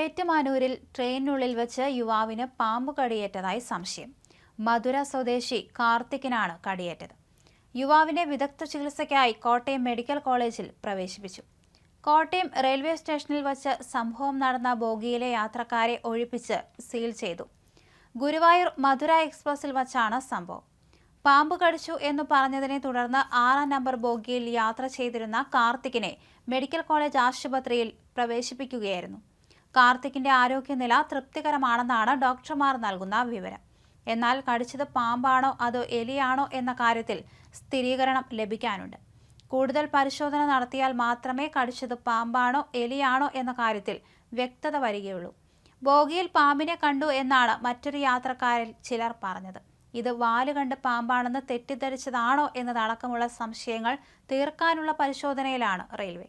ഏറ്റുമാനൂരിൽ ട്രെയിനിനുള്ളിൽ വെച്ച് യുവാവിന് പാമ്പ് കടിയേറ്റതായി സംശയം. മധുര സ്വദേശി കാർത്തിക്കിനാണ് കടിയേറ്റത്. യുവാവിനെ വിദഗ്ധ ചികിത്സയ്ക്കായി കോട്ടയം മെഡിക്കൽ കോളേജിൽ പ്രവേശിപ്പിച്ചു. കോട്ടയം റെയിൽവേ സ്റ്റേഷനിൽ വച്ച് സംഭവം നടന്ന ബോഗിയിലെ യാത്രക്കാരെ ഒഴിപ്പിച്ച് സീൽ ചെയ്തു. ഗുരുവായൂർ മധുര എക്സ്പ്രസിൽ വച്ചാണ് സംഭവം. പാമ്പ് കടിച്ചു എന്ന് പറഞ്ഞതിനെ തുടർന്ന് ആറാം നമ്പർ ബോഗിയിൽ യാത്ര ചെയ്തിരുന്ന കാർത്തിക്കിനെ മെഡിക്കൽ കോളേജ് ആശുപത്രിയിൽ പ്രവേശിപ്പിക്കുകയായിരുന്നു. കാർത്തിക്കിന്റെ ആരോഗ്യനില തൃപ്തികരമാണെന്നാണ് ഡോക്ടർമാർ നൽകുന്ന വിവരം. എന്നാൽ കടിച്ചത് പാമ്പാണോ അതോ എലിയാണോ എന്ന കാര്യത്തിൽ സ്ഥിരീകരണം ലഭിക്കാനുണ്ട്. കൂടുതൽ പരിശോധന നടത്തിയാൽ മാത്രമേ കടിച്ചത് പാമ്പാണോ എലിയാണോ എന്ന കാര്യത്തിൽ വ്യക്തത വരികയുള്ളൂ. ബോഗിയിൽ പാമ്പിനെ കണ്ടു എന്നാണ് മറ്റൊരു യാത്രക്കാരിൽ ചിലർ പറഞ്ഞത്. ഇത് വാൽ കണ്ട് പാമ്പാണെന്ന് തെറ്റിദ്ധരിച്ചതാണോ എന്നതടക്കമുള്ള സംശയങ്ങൾ തീർക്കാനുള്ള പരിശോധനയിലാണ് റെയിൽവേ.